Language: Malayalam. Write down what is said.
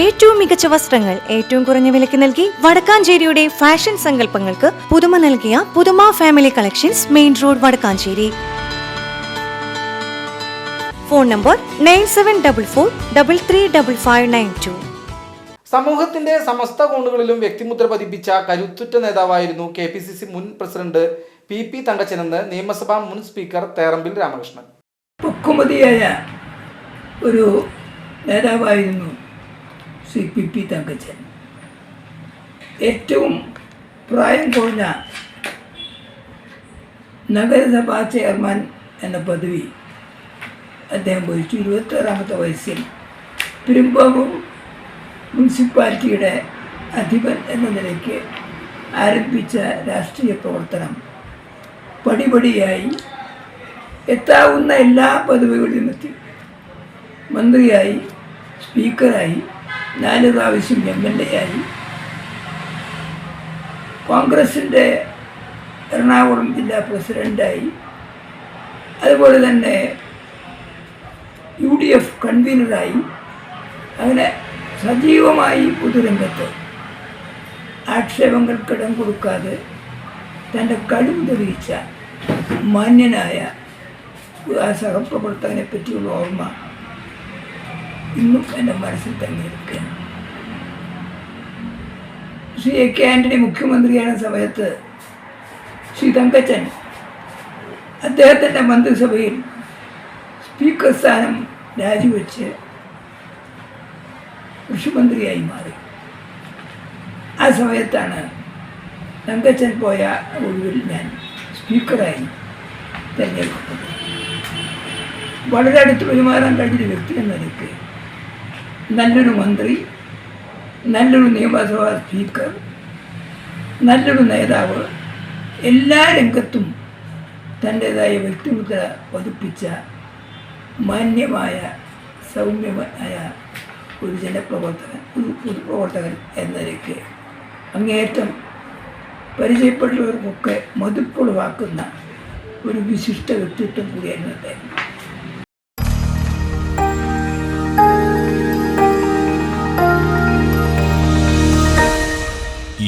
ഏറ്റവും മികച്ച വസ്ത്രങ്ങൾ ഏറ്റവും കുറഞ്ഞ വിലയ്ക്ക് നൽകി വടക്കാഞ്ചേരിയുടെ ഫാഷൻ സങ്കല്പങ്ങൾക്ക് പുതുമ നൽകിയ പുതുമ family collections main road Vadakkanchery. Phone number nine seven double four double three double five nine two സമൂഹത്തിന്റെ സമസ്ത കോണുകളിലും വ്യക്തിമുദ്ര പതിപ്പിച്ച കരുത്തുറ്റ നേതാവായിരുന്നു കെ പി സി സി മുൻ പ്രസിഡന്റ് പി പി തങ്കച്ചനെന്ന് നിയമസഭാ മുൻ സ്പീക്കർ തേറമ്പിൽ രാമകൃഷ്ണൻ. പക്വമതിയായ ഒരു നേതാവായിരുന്നു ശ്രീ പി പി തങ്കച്ചൻ. ഏറ്റവും പ്രായം കുറഞ്ഞ നഗരസഭാ ചെയർമാൻ എന്ന പദവി അദ്ദേഹം വഹിച്ചു. ഇരുപത്താറാമത്തെ വയസ്സിൽ പെരുമ്പാവൂർ മുനിസിപ്പാലിറ്റിയുടെ അധിപൻ എന്ന നിലയ്ക്ക് ആരംഭിച്ച രാഷ്ട്രീയ പ്രവർത്തനം പടിപടിയായി എത്താവുന്ന എല്ലാ പദവികളിലും എത്തി. മന്ത്രിയായി സ്പീക്കറായി നാല് പ്രാവശ്യം എം എൽ എ ആയി കോൺഗ്രസിന്റെ എറണാകുളം ജില്ലാ പ്രസിഡന്റായി അതുപോലെ തന്നെ യു ഡി എഫ് കൺവീനറായി. അങ്ങനെ സജീവമായി പൊതുരംഗത്ത് ആക്ഷേപങ്ങൾക്കിടം കൊടുക്കാതെ തന്റെ കഴിവ് തെളിയിച്ച മാന്യനായ ആ സഹപ്രവർത്തകനെ പറ്റിയുള്ള ഓർമ്മ ഇന്നും എന്റെ മനസ്സിൽ തന്നെ ഇരിക്കുകയാണ്. ശ്രീ എ കെ ആന്റണി മുഖ്യമന്ത്രിയായ സമയത്ത് ശ്രീ തങ്കച്ചൻ അദ്ദേഹത്തിന്റെ മന്ത്രിസഭയിൽ സ്പീക്കർ സ്ഥാനം രാജിവെച്ച് കൃഷിമന്ത്രിയായി മാറി. ആ സമയത്താണ് തങ്കച്ചൻ പോയ ഒഴിവിൽ ഞാൻ സ്പീക്കറായി തിരഞ്ഞെടുക്കപ്പെട്ടു വളരെ അടുത്ത് പെരുമാറാൻ കഴിഞ്ഞൊരു വ്യക്തി എന്ന നിലയ്ക്ക് നല്ലൊരു മന്ത്രി നല്ലൊരു നിയമസഭാ സ്പീക്കർ നല്ലൊരു നേതാവ് എല്ലാ രംഗത്തും തന്റേതായ വ്യക്തിമുദ്ര പതിപ്പിച്ച മാന്യമായ സൗമ്യമായ ഒരു ജനപ്രവർത്തകൻ ഒരു പൊതുപ്രവർത്തകൻ എന്ന നിലയ്ക്ക് അങ്ങേയറ്റം പരിചയപ്പെട്ടവർക്കൊക്കെ മതിപ്പുളവാക്കുന്ന ഒരു വിശിഷ്ട വ്യക്തിത്വം കൂടിയായിരുന്നു അദ്ദേഹം.